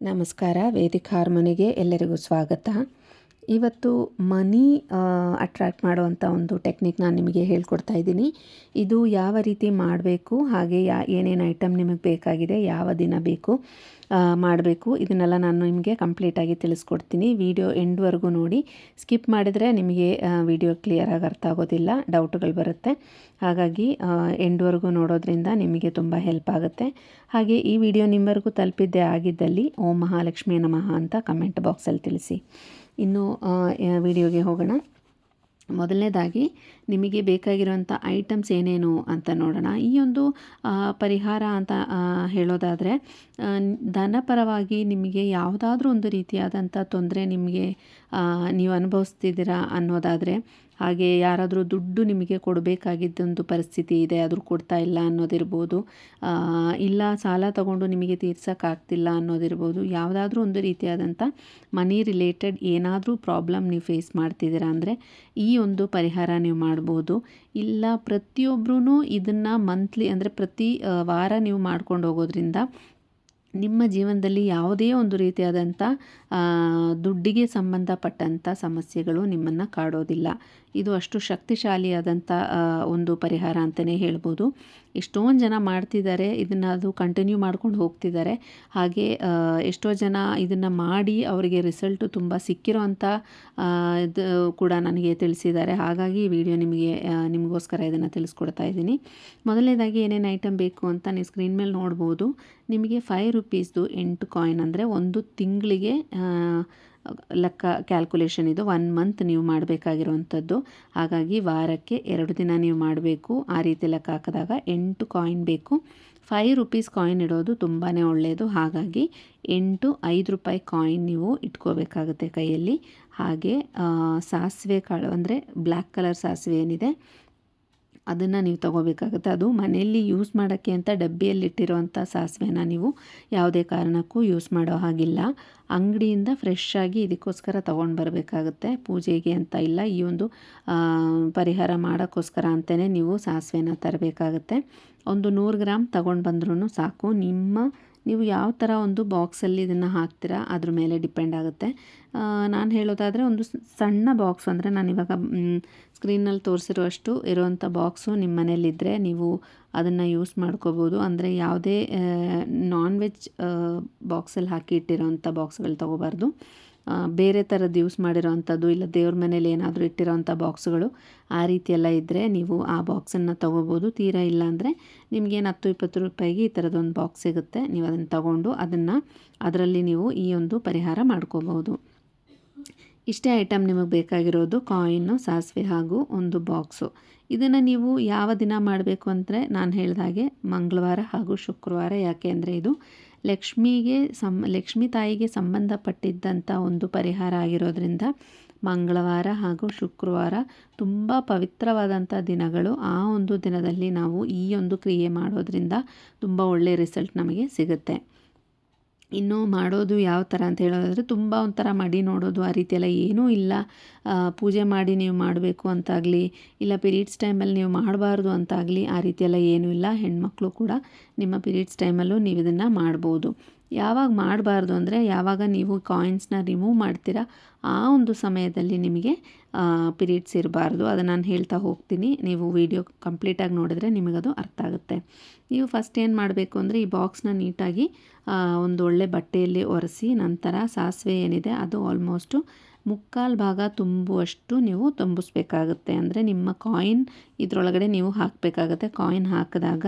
ನಮಸ್ಕಾರ ವೇದಿಕ್ ಹಾರ್ಮೋನಿಗೆ ಎಲ್ಲರಿಗೂ ಸ್ವಾಗತ. ಇವತ್ತು ಮನಿ ಅಟ್ರ್ಯಾಕ್ಟ್ ಮಾಡುವಂಥ ಒಂದು ಟೆಕ್ನಿಕ್ ನಾನು ನಿಮಗೆ ಹೇಳ್ಕೊಡ್ತಾ ಇದ್ದೀನಿ. ಇದು ಯಾವ ರೀತಿ ಮಾಡಬೇಕು, ಹಾಗೆ ಯಾ, ಏನೇನು ಐಟಮ್ ನಿಮಗೆ ಬೇಕಾಗಿದೆ, ಯಾವ ದಿನ ಬೇಕು ಮಾಡಬೇಕು, ಇದನ್ನೆಲ್ಲ ನಾನು ನಿಮಗೆ ಕಂಪ್ಲೀಟಾಗಿ ತಿಳಿಸ್ಕೊಡ್ತೀನಿ. ವಿಡಿಯೋ ಎಂಡ್ವರೆಗೂ ನೋಡಿ. ಸ್ಕಿಪ್ ಮಾಡಿದರೆ ನಿಮಗೆ ವಿಡಿಯೋ ಕ್ಲಿಯರಾಗಿ ಅರ್ಥ ಆಗೋದಿಲ್ಲ ಡೌಟ್ಗಳು ಬರುತ್ತೆ. ಹಾಗಾಗಿ ಎಂಡ್ವರೆಗೂ ನೋಡೋದ್ರಿಂದ ನಿಮಗೆ ತುಂಬ ಹೆಲ್ಪ್ ಆಗುತ್ತೆ. ಹಾಗೆ ಈ ವಿಡಿಯೋ ನಿಮ್ಮವರೆಗೂ ತಲುಪಿದ್ದೇ ಆಗಿದ್ದಲ್ಲಿ ಓಂ ಮಹಾಲಕ್ಷ್ಮಿ ನಮಃ ಅಂತ ಕಮೆಂಟ್ ಬಾಕ್ಸಲ್ಲಿ ತಿಳಿಸಿ. ಇನ್ನು ವಿಡಿಯೋಗೆ ಹೋಗೋಣ. ಮೊದಲನೇದಾಗಿ, ನಿಮಗೆ ಬೇಕಾಗಿರುವಂಥ ಐಟಮ್ಸ್ ಏನೇನು ಅಂತ ನೋಡೋಣ. ಈ ಒಂದು ಪರಿಹಾರ ಅಂತ ಹೇಳೋದಾದರೆ ಧನಪರವಾಗಿ ನಿಮಗೆ ಯಾವುದಾದ್ರೂ ಒಂದು ರೀತಿಯಾದಂಥ ತೊಂದರೆ ನಿಮಗೆ ನೀವು ಅನುಭವಿಸ್ತಿದ್ದೀರಾ ಅನ್ನೋದಾದರೆ ಹಾಗೆ ಯಾರಾದರೂ ದುಡ್ಡು ನಿಮಗೆ ಕೊಡಬೇಕಾಗಿದ್ದೊಂದು ಪರಿಸ್ಥಿತಿ ಇದೆ, ಆದರೂ ಕೊಡ್ತಾ ಇಲ್ಲ ಅನ್ನೋದಿರ್ಬೋದು. ಇಲ್ಲ, ಸಾಲ ತಗೊಂಡು ನಿಮಗೆ ತೀರ್ಸೋಕ್ಕಾಗ್ತಿಲ್ಲ ಅನ್ನೋದಿರ್ಬೋದು. ಯಾವುದಾದ್ರೂ ಒಂದು ರೀತಿಯಾದಂಥ ಮನಿ ರಿಲೇಟೆಡ್ ಏನಾದರೂ ಪ್ರಾಬ್ಲಮ್ ನೀವು ಫೇಸ್ ಮಾಡ್ತಿದ್ದೀರಾ ಅಂದರೆ ಈ ಒಂದು ಪರಿಹಾರ ನೀವು ಮಾಡ್ಬೋದು. ಇಲ್ಲ ಪ್ರತಿಯೊಬ್ಬರೂ ಇದನ್ನು ಮಂತ್ಲಿ ಅಂದರೆ ಪ್ರತಿ ವಾರ ನೀವು ಮಾಡ್ಕೊಂಡು ಹೋಗೋದ್ರಿಂದ ನಿಮ್ಮ ಜೀವನದಲ್ಲಿ ಯಾವುದೇ ಒಂದು ರೀತಿಯಾದಂಥ ದುಡ್ಡಿಗೆ ಸಂಬಂಧಪಟ್ಟಂಥ ಸಮಸ್ಯೆಗಳು ನಿಮ್ಮನ್ನು ಕಾಡೋದಿಲ್ಲ. ಇದು ಅಷ್ಟು ಶಕ್ತಿಶಾಲಿಯಾದಂಥ ಒಂದು ಪರಿಹಾರ ಅಂತಲೇ ಹೇಳ್ಬೋದು. ಎಷ್ಟೊಂದು ಜನ ಮಾಡ್ತಿದ್ದಾರೆ, ಇದನ್ನು ಅದು ಕಂಟಿನ್ಯೂ ಮಾಡ್ಕೊಂಡು ಹೋಗ್ತಿದ್ದಾರೆ. ಹಾಗೆ ಎಷ್ಟೋ ಜನ ಇದನ್ನು ಮಾಡಿ ಅವರಿಗೆ ರಿಸಲ್ಟು ತುಂಬ ಸಿಕ್ಕಿರೋ ಅಂಥ ಇದು ಕೂಡ ನನಗೆ ತಿಳಿಸಿದ್ದಾರೆ. ಹಾಗಾಗಿ ಈ ವಿಡಿಯೋ ನಿಮಗೆ ನಿಮಗೋಸ್ಕರ ಇದನ್ನು ತಿಳಿಸ್ಕೊಡ್ತಾ ಇದ್ದೀನಿ. ಮೊದಲನೇದಾಗಿ ಏನೇನು ಐಟಮ್ ಬೇಕು ಅಂತ ನೀವು ಸ್ಕ್ರೀನ್ ಮೇಲೆ ನೋಡ್ಬೋದು. ನಿಮಗೆ ಫೈವ್ ರುಪೀಸ್ದು ಎಂಟು ಕಾಯಿನ್ ಅಂದರೆ ಒಂದು ತಿಂಗಳಿಗೆ ಲೆಕ್ಕ ಕ್ಯಾಲ್ಕುಲೇಷನ್ ಇದು ಒನ್ ಮಂತ್ ನೀವು ಮಾಡಬೇಕಾಗಿರುವಂಥದ್ದು. ಹಾಗಾಗಿ ವಾರಕ್ಕೆ ಎರಡು ದಿನ ನೀವು ಮಾಡಬೇಕು. ಆ ರೀತಿ ಲೆಕ್ಕ ಹಾಕಿದಾಗ ಎಂಟು ಕಾಯಿನ್ ಬೇಕು. ಫೈವ್ ರುಪೀಸ್ ಕಾಯಿನ್ ಇಡೋದು ತುಂಬಾ ಒಳ್ಳೆಯದು ಹಾಗಾಗಿ ಎಂಟು ಐದು ರೂಪಾಯಿ ಕಾಯಿನ್ ನೀವು ಇಟ್ಕೋಬೇಕಾಗುತ್ತೆ ಕೈಯಲ್ಲಿ. ಹಾಗೆ ಸಾಸಿವೆ ಕಾಳು ಅಂದರೆ ಬ್ಲ್ಯಾಕ್ ಕಲರ್ ಸಾಸಿವೆ ಏನಿದೆ ಅದನ್ನು ನೀವು ತೊಗೋಬೇಕಾಗುತ್ತೆ. ಅದು ಮನೆಯಲ್ಲಿ ಯೂಸ್ ಮಾಡೋಕ್ಕೆ ಅಂತ ಡಬ್ಬಿಯಲ್ಲಿಟ್ಟಿರೋವಂಥ ಸಾಸಿವೆನ ನೀವು ಯಾವುದೇ ಕಾರಣಕ್ಕೂ ಯೂಸ್ ಮಾಡೋ ಹಾಗಿಲ್ಲ. ಅಂಗಡಿಯಿಂದ ಫ್ರೆಶ್ ಆಗಿ ಇದಕ್ಕೋಸ್ಕರ ತೊಗೊಂಡು ಬರಬೇಕಾಗುತ್ತೆ. ಪೂಜೆಗೆ ಅಂತ ಇಲ್ಲ, ಈ ಒಂದು ಪರಿಹಾರ ಮಾಡೋಕ್ಕೋಸ್ಕರ ಅಂತಲೇ ನೀವು ಸಾಸಿವೆನ ತರಬೇಕಾಗುತ್ತೆ. ಒಂದು ನೂರು ಗ್ರಾಮ್ ತೊಗೊಂಡು ಬಂದ್ರೂ ಸಾಕು. ನಿಮ್ಮ ನೀವು ಯಾವ ಥರ ಒಂದು ಬಾಕ್ಸಲ್ಲಿ ಇದನ್ನು ಹಾಕ್ತೀರಾ ಅದ್ರ ಮೇಲೆ ಡಿಪೆಂಡ್ ಆಗುತ್ತೆ. ನಾನು ಹೇಳೋದಾದರೆ ಒಂದು ಸಣ್ಣ ಬಾಕ್ಸ್ ಅಂದರೆ ನಾನು ಇವಾಗ ಸ್ಕ್ರೀನಲ್ಲಿ ತೋರಿಸಿರುವಷ್ಟು ಇರೋವಂಥ ಬಾಕ್ಸು ನಿಮ್ಮ ಮನೇಲಿದ್ದರೆ ನೀವು ಅದನ್ನು ಯೂಸ್ ಮಾಡ್ಕೋಬೋದು. ಅಂದರೆ ಯಾವುದೇ ನಾನ್ ವೆಜ್ ಬಾಕ್ಸಲ್ಲಿ ಹಾಕಿ ಇಟ್ಟಿರೋವಂಥ ಬಾಕ್ಸ್ಗಳು ತೊಗೋಬಾರ್ದು. ಬೇರೆ ಥರದ್ದು ಯೂಸ್ ಮಾಡಿರೋವಂಥದ್ದು ಇಲ್ಲ ದೇವ್ರ ಮನೇಲಿ ಏನಾದರೂ ಇಟ್ಟಿರೋವಂಥ ಬಾಕ್ಸ್ಗಳು ಆ ರೀತಿಯೆಲ್ಲ ಇದ್ದರೆ ನೀವು ಆ ಬಾಕ್ಸನ್ನು ತೊಗೋಬೋದು. ತೀರಾ ಇಲ್ಲ ಅಂದರೆ ನಿಮಗೇನು ಹತ್ತು, ಇಪ್ಪತ್ತು ರೂಪಾಯಿಗೆ ಈ ಥರದೊಂದು ಬಾಕ್ಸ್ ಸಿಗುತ್ತೆ. ನೀವು ಅದನ್ನು ತೊಗೊಂಡು ಅದನ್ನು ಅದರಲ್ಲಿ ನೀವು ಈ ಒಂದು ಪರಿಹಾರ ಮಾಡ್ಕೋಬೋದು ಇಷ್ಟೇ ಐಟಮ್ ನಿಮಗೆ ಬೇಕಾಗಿರೋದು ಕಾಯಿನ್ನು ಸಾಸಿವೆ ಹಾಗೂ ಒಂದು ಬಾಕ್ಸು ಇದನ್ನು ನೀವು ಯಾವ ದಿನ ಮಾಡಬೇಕು ಅಂದರೆ ನಾನು ಹೇಳಿದಾಗೆ ಮಂಗಳವಾರ ಹಾಗೂ ಶುಕ್ರವಾರ. ಯಾಕೆ ಅಂದರೆ ಇದು ಲಕ್ಷ್ಮಿಗೆ ಸಂ, ಲಕ್ಷ್ಮಿ ತಾಯಿಗೆ ಸಂಬಂಧಪಟ್ಟಿದ್ದಂಥ ಒಂದು ಪರಿಹಾರ ಆಗಿರೋದ್ರಿಂದ ಮಂಗಳವಾರ ಹಾಗೂ ಶುಕ್ರವಾರ ತುಂಬ ಪವಿತ್ರವಾದಂಥ ದಿನಗಳು ಆ ಒಂದು ದಿನದಲ್ಲಿ ನಾವು ಈ ಒಂದು ಕ್ರಿಯೆ ಮಾಡೋದ್ರಿಂದ ತುಂಬ ಒಳ್ಳೆಯ ರಿಸಲ್ಟ್ ನಮಗೆ ಸಿಗುತ್ತೆ. ಇನ್ನು ಮಾಡೋದು ಯಾವ ಥರ ಅಂತ ಹೇಳೋದಾದರೆ ತುಂಬ ಒಂಥರ ಮಡಿ ನೋಡೋದು, ಆ ರೀತಿಯೆಲ್ಲ ಏನೂ ಇಲ್ಲ. ಪೂಜೆ ಮಾಡಿ ನೀವು ಮಾಡಬೇಕು ಅಂತಾಗಲಿ, ಇಲ್ಲ ಪಿರಿಯಡ್ಸ್ ಟೈಮಲ್ಲಿ ನೀವು ಮಾಡಬಾರ್ದು ಅಂತಾಗಲಿ, ಆ ರೀತಿಯೆಲ್ಲ ಏನೂ ಇಲ್ಲ. ಹೆಣ್ಮಕ್ಳು ಕೂಡ ನಿಮ್ಮ ಪಿರಿಯಡ್ಸ್ ಟೈಮಲ್ಲೂ ನೀವು ಇದನ್ನು ಮಾಡ್ಬೋದು. ಯಾವಾಗ ಮಾಡಬಾರ್ದು ಅಂದರೆ ಯಾವಾಗ ನೀವು ಕಾಯಿನ್ಸ್ನ ರಿಮೂವ್ ಮಾಡ್ತೀರಾ, ಆ ಒಂದು ಸಮಯದಲ್ಲಿ ನಿಮಗೆ ಪಿರಿಯಡ್ಸ್ ಇರಬಾರ್ದು. ಅದು ನಾನು ಹೇಳ್ತಾ ಹೋಗ್ತೀನಿ. ನೀವು ವಿಡಿಯೋ ಕಂಪ್ಲೀಟಾಗಿ ನೋಡಿದ್ರೆ ನಿಮಗದು ಅರ್ಥ ಆಗುತ್ತೆ. ನೀವು ಫಸ್ಟ್ ಏನು ಮಾಡಬೇಕು ಅಂದರೆ ಈ ಬಾಕ್ಸ್ನ ನೀಟಾಗಿ ಒಂದು ಒಳ್ಳೆ ಬಟ್ಟೆಯಲ್ಲಿ ಒರೆಸಿ ನಂತರ ಸಾಸಿವೆ ಏನಿದೆ ಅದು ಆಲ್ಮೋಸ್ಟು ಮುಕ್ಕಾಲು ಭಾಗ ತುಂಬುವಷ್ಟು ನೀವು ತುಂಬಿಸ್ಬೇಕಾಗುತ್ತೆ. ಅಂದರೆ ನಿಮ್ಮ ಕಾಯಿನ್ ಇದರೊಳಗಡೆ ನೀವು ಹಾಕಬೇಕಾಗತ್ತೆ. ಕಾಯಿನ್ ಹಾಕಿದಾಗ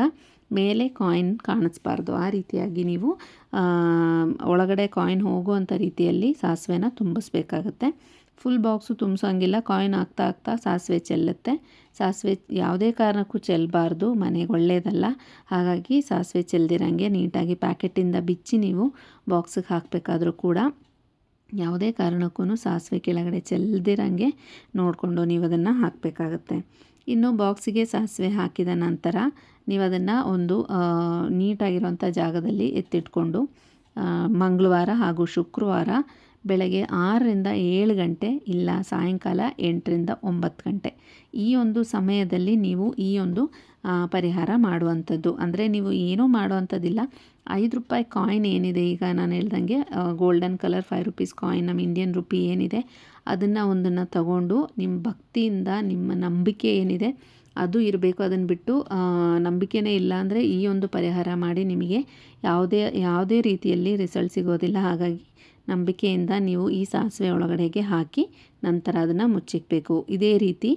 ಮೇಲೆ ಕಾಯಿನ್ ಕಾಣಿಸ್ಬಾರ್ದು. ಆ ರೀತಿಯಾಗಿ ನೀವು ಒಳಗಡೆ ಕಾಯಿನ್ ಹೋಗುವಂಥ ರೀತಿಯಲ್ಲಿ ಸಾಸಿವೆನ ತುಂಬಿಸ್ಬೇಕಾಗತ್ತೆ. ಫುಲ್ ಬಾಕ್ಸು ತುಂಬಿಸೋಂಗಿಲ್ಲ. ಕಾಯಿನ್ ಆಗ್ತಾ ಆಗ್ತಾ ಸಾಸಿವೆ ಚೆಲ್ಲುತ್ತೆ. ಸಾಸಿವೆ ಯಾವುದೇ ಕಾರಣಕ್ಕೂ ಚೆಲ್ಲಬಾರ್ದು ಮನೆಗೆ ಒಳ್ಳೆಯದಲ್ಲ ಹಾಗಾಗಿ ಸಾಸಿವೆ ಚೆಲ್ದಿರಂಗೆ ನೀಟಾಗಿ ಪ್ಯಾಕೆಟಿಂದ ಬಿಚ್ಚಿ ನೀವು ಬಾಕ್ಸಿಗೆ ಹಾಕಬೇಕಾದ್ರೂ ಕೂಡ ಯಾವುದೇ ಕಾರಣಕ್ಕೂ ಸಾಸಿವೆ ಕೆಳಗಡೆ ಚೆಲ್ಲದಿರಂಗೆ ನೋಡಿಕೊಂಡು ನೀವು ಅದನ್ನು ಹಾಕಬೇಕಾಗತ್ತೆ. ಇನ್ನು ಬಾಕ್ಸಿಗೆ ಸಾಸಿವೆ ಹಾಕಿದ ನಂತರ ನೀವು ಅದನ್ನು ಒಂದು ನೀಟಾಗಿರುವಂಥ ಜಾಗದಲ್ಲಿ ಎತ್ತಿಟ್ಕೊಂಡು ಮಂಗಳವಾರ ಹಾಗೂ ಶುಕ್ರವಾರ ಬೆಳಗ್ಗೆ ಆರರಿಂದ ಏಳು ಗಂಟೆ ಇಲ್ಲ ಸಾಯಂಕಾಲ ಎಂಟರಿಂದ ಒಂಬತ್ತು ಗಂಟೆ. ಈ ಒಂದು ಸಮಯದಲ್ಲಿ ನೀವು ಈ ಒಂದು ಪರಿಹಾರ ಮಾಡುವಂಥದ್ದು. ಅಂದರೆ ನೀವು ಏನೂ ಮಾಡುವಂಥದ್ದಿಲ್ಲ. ಐದು ರೂಪಾಯಿ ಕಾಯಿನ್ ಏನಿದೆ ಈಗ ನಾನು ಹೇಳ್ದಂಗೆ golden colour five rupees coin ನಮ್ಮ ಇಂಡಿಯನ್ ರುಪಿ ಏನಿದೆ, ಅದನ್ನು ಒಂದನ್ನು ತಗೊಂಡು ನಿಮ್ಮ ಭಕ್ತಿಯಿಂದ, ನಿಮ್ಮ ನಂಬಿಕೆ ಏನಿದೆ, ಅದು ಇರಬೇಕು. ಅದನ್ನು ಬಿಟ್ಟು ನಂಬಿಕೆನೇ ಇಲ್ಲ ಅಂದರೆ ಈ ಒಂದು ಪರಿಹಾರ ಮಾಡಿ ನಿಮಗೆ ಯಾವುದೇ ಯಾವುದೇ ರೀತಿಯಲ್ಲಿ ರಿಸಲ್ಟ್ ಸಿಗೋದಿಲ್ಲ. ಹಾಗಾಗಿ ನಂಬಿಕೆಯಿಂದ ನೀವು ಈ ಸಾಸಿವೆ ಒಳಗಡೆಗೆ ಹಾಕಿ ನಂತರ ಅದನ್ನು ಮುಚ್ಚಿಕ್ಬೇಕು. ಇದೇ ರೀತಿ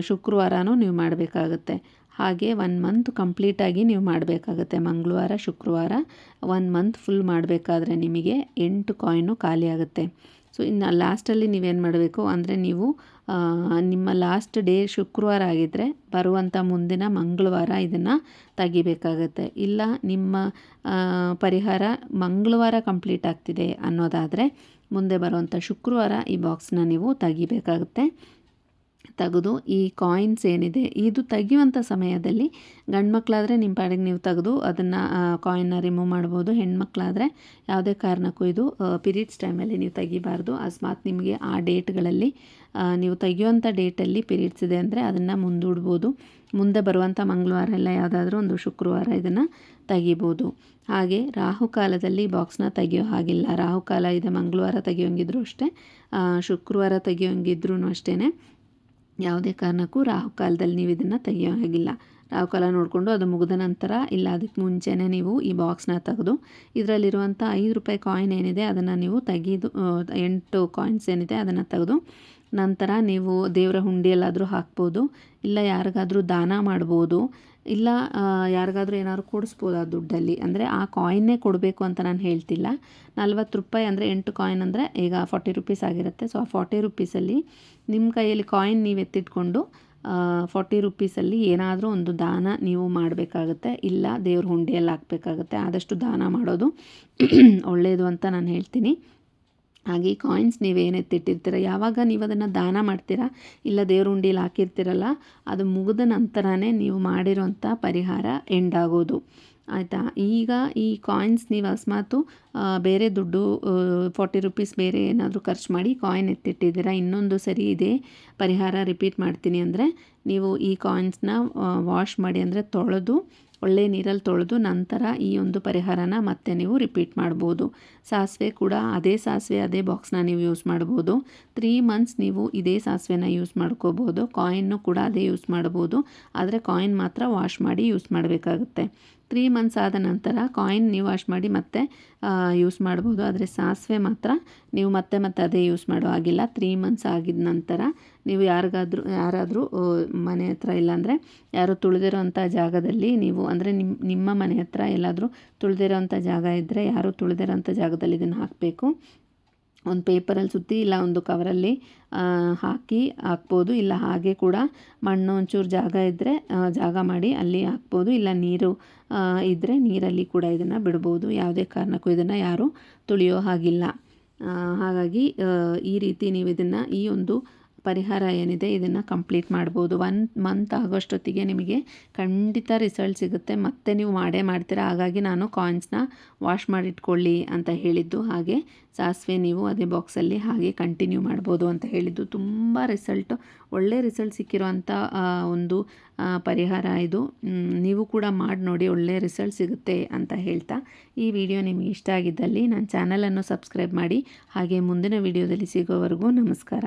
ಶುಕ್ರವಾರನೂ ನೀವು ಮಾಡಬೇಕಾಗತ್ತೆ. ಹಾಗೆ ಒನ್ ಮಂತ್ ಕಂಪ್ಲೀಟಾಗಿ ನೀವು ಮಾಡಬೇಕಾಗತ್ತೆ. ಮಂಗಳವಾರ, ಶುಕ್ರವಾರ ಒನ್ ಮಂತ್ ಫುಲ್ ಮಾಡಬೇಕಾದ್ರೆ ನಿಮಗೆ ಎಂಟು ಕಾಯಿನು ಖಾಲಿ ಆಗುತ್ತೆ. ಸೊ ಇನ್ನು ಲಾಸ್ಟಲ್ಲಿ ನೀವೇನು ಮಾಡಬೇಕು ಅಂದರೆ ನೀವು ನಿಮ್ಮ ಲಾಸ್ಟ್ ಡೇ ಶುಕ್ರವಾರ ಆಗಿದ್ದರೆ ಬರುವಂಥ ಮುಂದಿನ ಮಂಗಳವಾರ ಇದನ್ನು ತೆಗಿಬೇಕಾಗತ್ತೆ. ಇಲ್ಲ ನಿಮ್ಮ ಪರಿಹಾರ ಮಂಗಳವಾರ ಕಂಪ್ಲೀಟ್ ಆಗ್ತಿದೆ ಅನ್ನೋದಾದರೆ ಮುಂದೆ ಬರುವಂಥ ಶುಕ್ರವಾರ ಈ ಬಾಕ್ಸ್ನ ನೀವು ತೆಗಿಬೇಕಾಗುತ್ತೆ. ತೆಗೆದು ಈ ಕಾಯಿನ್ಸ್ ಏನಿದೆ, ಇದು ತೆಗೆಯುವಂಥ ಸಮಯದಲ್ಲಿ ಗಂಡು ಮಕ್ಕಳಾದರೆ ನಿಮ್ಮ ಪಾಡಿಗೆ ನೀವು ತೆಗೆದು ಅದನ್ನು ಕಾಯಿನ್ನ ರಿಮೂವ್ ಮಾಡ್ಬೋದು. ಹೆಣ್ಮಕ್ಳಾದರೆ ಯಾವುದೇ ಕಾರಣಕ್ಕೂ ಇದು ಪಿರಿಯಡ್ಸ್ ಟೈಮಲ್ಲಿ ನೀವು ತೆಗಿಬಾರ್ದು. ಅಸ್ಮಾತ್ ನಿಮಗೆ ಆ ಡೇಟ್ಗಳಲ್ಲಿ ನೀವು ತೆಗೆಯುವಂಥ ಡೇಟಲ್ಲಿ ಪಿರಿಯಡ್ಸ್ ಇದೆ ಅಂದರೆ ಅದನ್ನು ಮುಂದೂಡ್ಬೋದು. ಮುಂದೆ ಬರುವಂಥ ಮಂಗಳವಾರ ಎಲ್ಲ ಯಾವುದಾದ್ರೂ ಒಂದು ಶುಕ್ರವಾರ ಇದನ್ನು ತೆಗಿಬೋದು. ಹಾಗೆ ರಾಹುಕಾಲದಲ್ಲಿ ಬಾಕ್ಸ್ನ ತೆಗಿಯೋ ಹಾಗಿಲ್ಲ. ರಾಹುಕಾಲ ಇದೆ, ಮಂಗಳವಾರ ತೆಗಿಯೋಂಗಿದ್ರು ಅಷ್ಟೇ ಶುಕ್ರವಾರ ತೆಗಿಯೋಂಗಿದ್ರೂ ಅಷ್ಟೇ ಯಾವುದೇ ಕಾರಣಕ್ಕೂ ರಾಹುಕಾಲದಲ್ಲಿ ನೀವು ಇದನ್ನು ತೆಗೆಯೋ ಹಾಗಿಲ್ಲ. ರಾಹುಕಾಲ ನೋಡಿಕೊಂಡು ಅದು ಮುಗಿದ ನಂತರ ಇಲ್ಲ ಅದಕ್ಕೆ ಮುಂಚೆನೇ ನೀವು ಈ ಬಾಕ್ಸ್ನ ತೆಗೆದು ಇದರಲ್ಲಿರುವಂಥ ಐದು ರೂಪಾಯಿ ಕಾಯಿನ್ ಏನಿದೆ ಅದನ್ನು ನೀವು ತೆಗೆದು ಎಂಟು ಕಾಯಿನ್ಸ್ ಏನಿದೆ ಅದನ್ನು ತೆಗೆದು ನಂತರ ನೀವು ದೇವರ ಹುಂಡಿಯಲ್ಲಾದರೂ ಹಾಕ್ಬೋದು, ಇಲ್ಲ ಯಾರಿಗಾದರೂ ದಾನ ಮಾಡ್ಬೋದು ಇಲ್ಲ ಯಾರಿಗಾದ್ರೂ ಏನಾದ್ರು ಕೊಡಿಸ್ಬೋದು ಆ ದುಡ್ಡಲ್ಲಿ? ಅಂದರೆ ಆ ಕಾಯಿನ್ನೇ ಕೊಡಬೇಕು ಅಂತ ನಾನು ಹೇಳ್ತಿಲ್ಲ. ನಲ್ವತ್ತು ರೂಪಾಯಿ ಅಂದರೆ ಎಂಟು ಕಾಯಿನ್ ಅಂದರೆ ಈಗ ಫಾರ್ಟಿ ರುಪೀಸ್ ಆಗಿರುತ್ತೆ. ಸೊ ಆ ಫಾರ್ಟಿ ರುಪೀಸಲ್ಲಿ ನಿಮ್ಮ ಕೈಯಲ್ಲಿ ಕಾಯಿನ್ ನೀವು ಎತ್ತಿಟ್ಕೊಂಡು ಫಾರ್ಟಿ ರುಪೀಸಲ್ಲಿ ಏನಾದರೂ ಒಂದು ದಾನ ನೀವು ಮಾಡಬೇಕಾಗುತ್ತೆ. ಇಲ್ಲ, ದೇವ್ರ ಹುಂಡಿಯಲ್ಲಿ ಹಾಕಬೇಕಾಗುತ್ತೆ. ಆದಷ್ಟು ದಾನ ಮಾಡೋದು ಒಳ್ಳೆಯದು ಅಂತ ನಾನು ಹೇಳ್ತೀನಿ. ಹಾಗೆ ಈ ಕಾಯಿನ್ಸ್ ನೀವೇನು ಎತ್ತಿಟ್ಟಿರ್ತೀರ? ಯಾವಾಗ ನೀವು ಅದನ್ನು ದಾನ ಮಾಡ್ತೀರಾ? ಇಲ್ಲ ದೇವ್ರ ಉಂಡಿಲಿ ಹಾಕಿರ್ತೀರಲ್ಲ, ಅದು ಮುಗಿದ ನಂತರನೇ ನೀವು ಮಾಡಿರೋಂಥ ಪರಿಹಾರ ಎಂಡ್ ಆಗೋದು. ಆಯಿತಾ? ಈಗ ಈ ಕಾಯಿನ್ಸ್ ನೀವು ಅಕಸ್ಮಾತು ಬೇರೆ ದುಡ್ಡು ಫಾರ್ಟಿ ರುಪೀಸ್ ಬೇರೆ ಏನಾದರೂ ಖರ್ಚು ಮಾಡಿ ಕಾಯಿನ್ ಎತ್ತಿಟ್ಟಿದ್ದೀರಾ? ಇನ್ನೊಂದು ಸರಿ ಇದೇ ಪರಿಹಾರ ರಿಪೀಟ್ ಮಾಡ್ತೀನಿ ಅಂದರೆ, ನೀವು ಈ ಕಾಯಿನ್ಸ್ನ ವಾಶ್ ಮಾಡಿ ಅಂದರೆ ತೊಳೆದು ಒಳ್ಳೆಯ ನೀರಲ್ಲಿ ತೊಳೆದು ನಂತರ ಈ ಒಂದು ಪರಿಹಾರನ ಮತ್ತೆ ನೀವು ರಿಪೀಟ್ ಮಾಡ್ಬೋದು. ಸಾಸಿವೆ ಕೂಡ ಅದೇ ಸಾಸಿವೆ, ಅದೇ ಬಾಕ್ಸ್ನ ನೀವು ಯೂಸ್ ಮಾಡ್ಬೋದು. ತ್ರೀ ಮಂತ್ಸ್ ನೀವು ಇದೇ ಸಾಸಿವೆನ ಯೂಸ್ ಮಾಡ್ಕೋಬೋದು. ಕಾಯಿನ್ನು ಕೂಡ ಅದೇ ಯೂಸ್ ಮಾಡ್ಬೋದು. ಆದರೆ ಕಾಯಿನ್ ಮಾತ್ರ ವಾಶ್ ಮಾಡಿ ಯೂಸ್ ಮಾಡಬೇಕಾಗುತ್ತೆ. ತ್ರೀ ಮಂತ್ಸ್ ಆದ ನಂತರ ಕಾಯಿನ್ ನೀವು ವಾಶ್ ಮಾಡಿ ಮತ್ತೆ ಯೂಸ್ ಮಾಡ್ಬೋದು. ಆದರೆ ಸಾಸಿವೆ ಮಾತ್ರ ನೀವು ಮತ್ತೆ ಮತ್ತೆ ಅದೇ ಯೂಸ್ ಮಾಡೋ ಹಾಗಿಲ್ಲ. ತ್ರೀ ಮಂತ್ಸ್ ಆಗಿದ ನಂತರ ನೀವು ಯಾರಿಗಾದರೂ, ಯಾರಾದರೂ ಮನೆ ಹತ್ರ ಇಲ್ಲಾಂದರೆ ಯಾರು ತುಳಿದಿರೋಂಥ ಜಾಗದಲ್ಲಿ ನೀವು, ಅಂದರೆ ನಿಮ್ಮ ನಿಮ್ಮ ಮನೆ ಹತ್ರ ಎಲ್ಲಾದರೂ ತುಳಿದಿರೋಂಥ ಜಾಗ ಇದ್ದರೆ ಯಾರು ತುಳಿದಿರೋಂಥ ಜಾಗದಲ್ಲಿ ಇದನ್ನು ಹಾಕಬೇಕು. ಒಂದು ಪೇಪರಲ್ಲಿ ಸುತ್ತಿ ಇಲ್ಲ ಒಂದು ಕವರಲ್ಲಿ ಹಾಕಿ ಹಾಕ್ಬೋದು. ಇಲ್ಲ ಹಾಗೆ ಕೂಡ ಮಣ್ಣು ಒಂಚೂರು ಜಾಗ ಇದ್ದರೆ ಜಾಗ ಮಾಡಿ ಅಲ್ಲಿ ಹಾಕ್ಬೋದು. ಇಲ್ಲ ನೀರು ಇದ್ದರೆ ನೀರಲ್ಲಿ ಕೂಡ ಇದನ್ನು ಬಿಡ್ಬೋದು. ಯಾವುದೇ ಕಾರಣಕ್ಕೂ ಇದನ್ನು ಯಾರೂ ತುಳಿಯೋ ಹಾಗಿಲ್ಲ. ಹಾಗಾಗಿ ಈ ರೀತಿ ನೀವು ಇದನ್ನು ಈ ಒಂದು ಪರಿಹಾರ ಏನಿದೆ, ಇದನ್ನು ಕಂಪ್ಲೀಟ್ ಮಾಡ್ಬೋದು. ಒನ್ ಮಂತ್ ಆಗೋಷ್ಟೊತ್ತಿಗೆ ನಿಮಗೆ ಖಂಡಿತ ರಿಸಲ್ಟ್ ಸಿಗುತ್ತೆ. ಮತ್ತೆ ನೀವು ಮಾಡೇ ಮಾಡ್ತೀರಾ, ಹಾಗಾಗಿ ನಾನು ಕಾಯಿನ್ಸ್ನ ವಾಶ್ ಮಾಡಿಟ್ಕೊಳ್ಳಿ ಅಂತ ಹೇಳಿದ್ದು. ಹಾಗೆ ಸಾಸಿವೆ ನೀವು ಅದೇ ಬಾಕ್ಸಲ್ಲಿ ಹಾಗೆ ಕಂಟಿನ್ಯೂ ಮಾಡ್ಬೋದು ಅಂತ ಹೇಳಿದ್ದು. ತುಂಬ ರಿಸಲ್ಟ್ ಒಳ್ಳೆ ರಿಸಲ್ಟ್ ಸಿಕ್ಕಿರುವಂಥ ಒಂದು ಪರಿಹಾರ ಇದು. ನೀವು ಕೂಡ ಮಾಡಿ ನೋಡಿ ಒಳ್ಳೆ ರಿಸಲ್ಟ್ ಸಿಗುತ್ತೆ ಅಂತ ಹೇಳ್ತಾ. ಈ ವಿಡಿಯೋ ನಿಮಗೆ ಇಷ್ಟ ಆಗಿದ್ದಲ್ಲಿ ನನ್ನ ಚಾನಲನ್ನು ಸಬ್ಸ್ಕ್ರೈಬ್ ಮಾಡಿ. ಹಾಗೆ ಮುಂದಿನ ವಿಡಿಯೋದಲ್ಲಿ ಸಿಗೋವರೆಗೂ ನಮಸ್ಕಾರ.